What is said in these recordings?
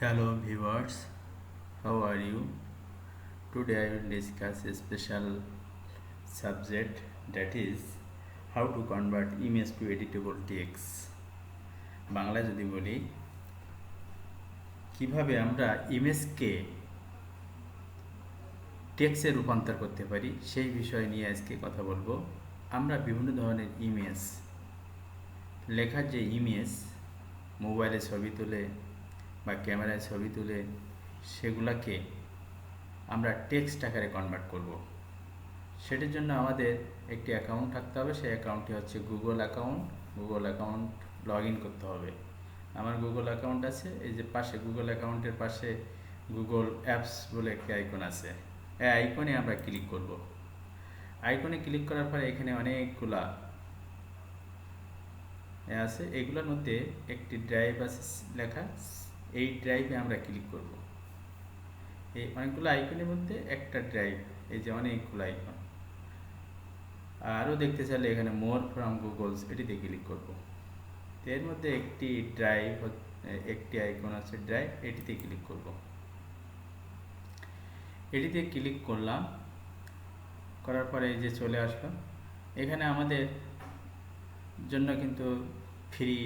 Hello viewers, how are you? Today I will discuss a special subject that is how to convert image to editable text. বাংলায় যদি বলি কীভাবে আমরা ইমেজকে টেক্সে রূপান্তর করতে পারি সেই বিষয় নিয়ে আজকে কথা বলব আমরা বিভিন্ন ধরনের ইমেজ লেখার যে ইমেজ মোবাইলে ছবি তুলে বা ক্যামেরায় ছবি তুলে সেগুলাকে আমরা টেক্সট আকারে কনভার্ট করব। সেটির জন্য আমাদের একটি অ্যাকাউন্ট থাকতে হবে। সেই অ্যাকাউন্টটি হচ্ছে Google account Google account log in করতে হবে। আমার গুগল অ্যাকাউন্ট আছে। এই যে পাশে গুগল অ্যাকাউন্টের পাশে গুগল অ্যাপস বলে একটি আইকন আছে। এই আইকনে আমরা ক্লিক করব। আইকনে ক্লিক করার পরে এখানে অনেকগুলা আছে। এগুলোর মধ্যে একটি ড্রাইভ আছে লেখা এই ড্রাইভে আমরা ক্লিক করব। এই অনেকগুলো আইকনের মধ্যে একটা ড্রাইভ এই যে অনেকগুলো আইকন আরও দেখতে চাইলে এখানে মোর ফ্রম গুগলস এটিতে ক্লিক করব। এর মধ্যে একটি ড্রাইভ একটি আইকন আছে ড্রাইভ এটিতে ক্লিক করব। এটিতে ক্লিক করলাম, করার পরে এই যে চলে আসলো। এখানে আমাদের জন্য কিন্তু ফ্রি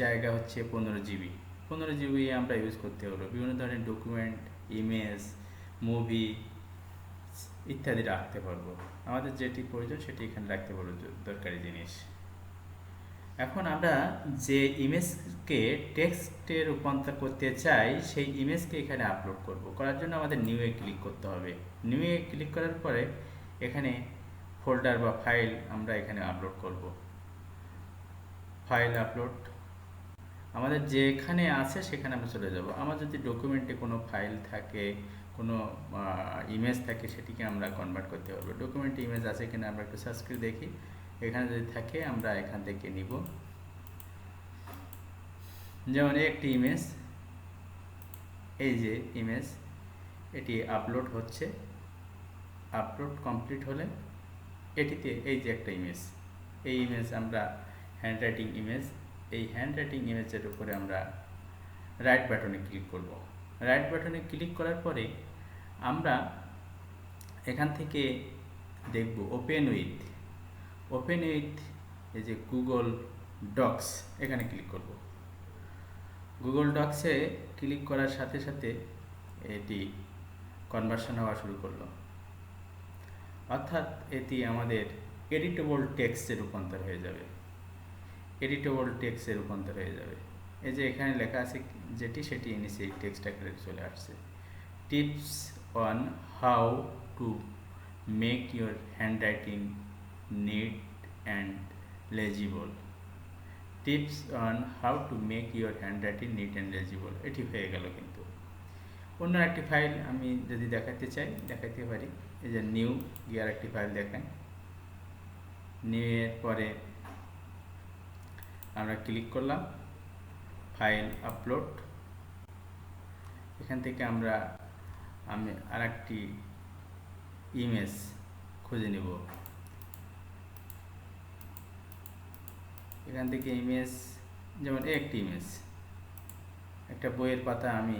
জায়গা হচ্ছে পনেরো জিবি পনেরো জিবি আমরা ইউজ করতে পারব বিভিন্ন ধরনের ডকুমেন্ট ইমেজ মুভি ইত্যাদি রাখতে পারব। আমাদের যেটি প্রয়োজন সেটি এখানে রাখতে পারব দরকারি জিনিস। এখন আমরা যে ইমেজকে টেক্সটে রূপান্তর করতে চাই, সেই ইমেজকে এখানে আপলোড করব। করার জন্য আমাদের নিউ এ ক্লিক করতে হবে। নিউ এ ক্লিক করার পরে এখানে ফোল্ডার বা ফাইল আমরা এখানে আপলোড করব। ফাইল আপলোড আমাদের যেখানে আছে সেখানে আমরা চলে যাব। আমার যদি ডকুমেন্টে কোনো ফাইল থাকে, কোনো ইমেজ থাকে সেটিকে আমরা কনভার্ট করতে পারব। ডকুমেন্টে ইমেজ আছে কিনা আমরা একটু সার্চ করে দেখি। এখানে যদি থাকে আমরা এখান থেকে নিব। যেমন একটি ইমেজ এই যে ইমেজ এটি আপলোড হচ্ছে। আপলোড কমপ্লিট হলে এটিতে এই যে একটা ইমেজ এই ইমেজ আমরা হ্যান্ড রাইটিং ইমেজ এই হ্যান্ড রাইটিং ইমেজের উপরে আমরা রাইট বাটনে ক্লিক করব। রাইট বাটনে ক্লিক করার পরে আমরা এখান থেকে দেখব ওপেন উইথ ওপেন উইথ এই যে গুগল ডক্স এখানে ক্লিক করব। গুগল ডক্সে ক্লিক করার সাথে সাথে এটি কনভার্সন হওয়া শুরু করল। অর্থাৎ এটি আমাদের এডিটেবল টেক্সটে রূপান্তর হয়ে যাবে। এডিটেবল টেক্সটে রূপান্তর হয়ে যাবে। এই যে এখানে লেখা আছে যেটি, সেটি নিচে টেক্সট আকারে চলে আসছে। Tips on how to make your handwriting neat and legible tips on how to make your handwriting neat and legible এটি হয়ে গেল কিন্তু। অন্য একটি ফাইল আমি যদি দেখাতে চাই, দেখাতে পারি। এই যে নিউ গিয়ার একটি ফাইল দেখেন। নিউ এর পরে আমরা ক্লিক করলাম ফাইল আপলোড এখান থেকে আমরা, আমি আর একটি ইমেজ খুঁজে নেব। এখান থেকে ইমেজ যেমন একটি ইমেজ একটা বইয়ের পাতা আমি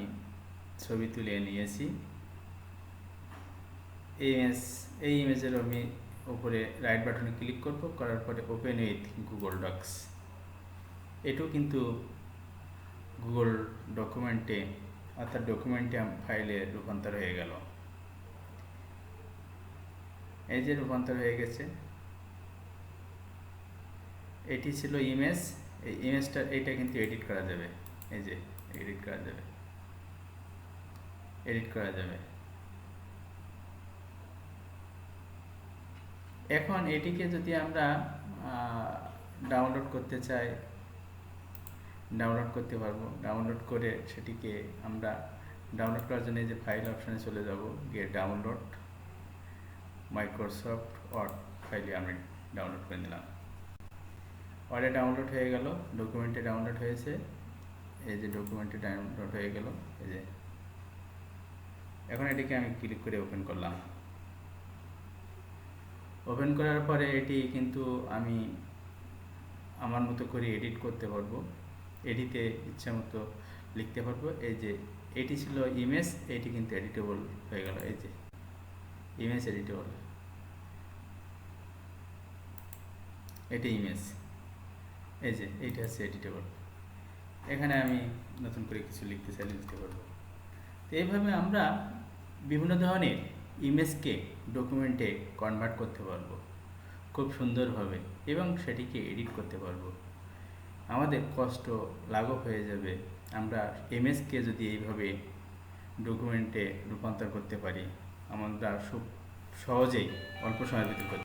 ছবি তুলে নিয়েছি। এই ইমেজ এই ইমেজের আমি উপরে রাইট বাটনে ক্লিক করব, করার পরে ওপেন উইথ গুগল ডক্স এটাও কিন্তু গুগল ডকুমেন্টে অর্থাৎ ডকুমেন্টে ফাইলে রূপান্তর হয়ে গেল। এই যে রূপান্তর হয়ে গেছে, এটি ছিল ইমেজ এই ইমেজটা এইটা কিন্তু এডিট করা যাবে। এই যে এডিট করা যাবে। এডিট করা যাবে। এখন এটিকে যদি আমরা ডাউনলোড করতে চাই ডাউনলোড করতে পারব। ডাউনলোড করে সেটিকে আমরা ডাউনলোড করার জন্য যে ফাইল অপশানে চলে যাব, গিয়ে ডাউনলোড মাইক্রোসফট ওয়ার্ড ফাইলে আমি ডাউনলোড করে নিলাম। ওয়ার্ডে ডাউনলোড হয়ে গেল ডকুমেন্টে ডাউনলোড হয়েছে। এই যে ডকুমেন্টে ডাউনলোড হয়ে গেল, এই যে। এখন এটিকে আমি ক্লিক করে ওপেন করলাম। ওপেন করার পরে এটি কিন্তু আমি আমার মতো করে এডিট করতে পারব। এডিতে ইচ্ছা মতো লিখতে পারব। এই যে, এটি ছিল ইমেজ এটি কিন্তু এডিটেবল হয়ে গেল। এই যে ইমেজ এডিটেবল এটি ইমেজ এই যে, এইটা হচ্ছে এডিটেবল এখানে আমি নতুন করে কিছু লিখতে চাইলে লিখতে পারব। তো এইভাবে আমরা বিভিন্ন ধরনের ইমেজকে ডকুমেন্টে কনভার্ট করতে পারব। খুব সুন্দরভাবে এবং সেটিকে এডিট করতে পারব। আমাদের কষ্ট লাঘব হয়ে যাবে। আমরা এমএসকে যদি এইভাবে ডকুমেন্টে রূপান্তর করতে পারি, আমরা সহজেই অল্প সময়ের ভিতরে করতে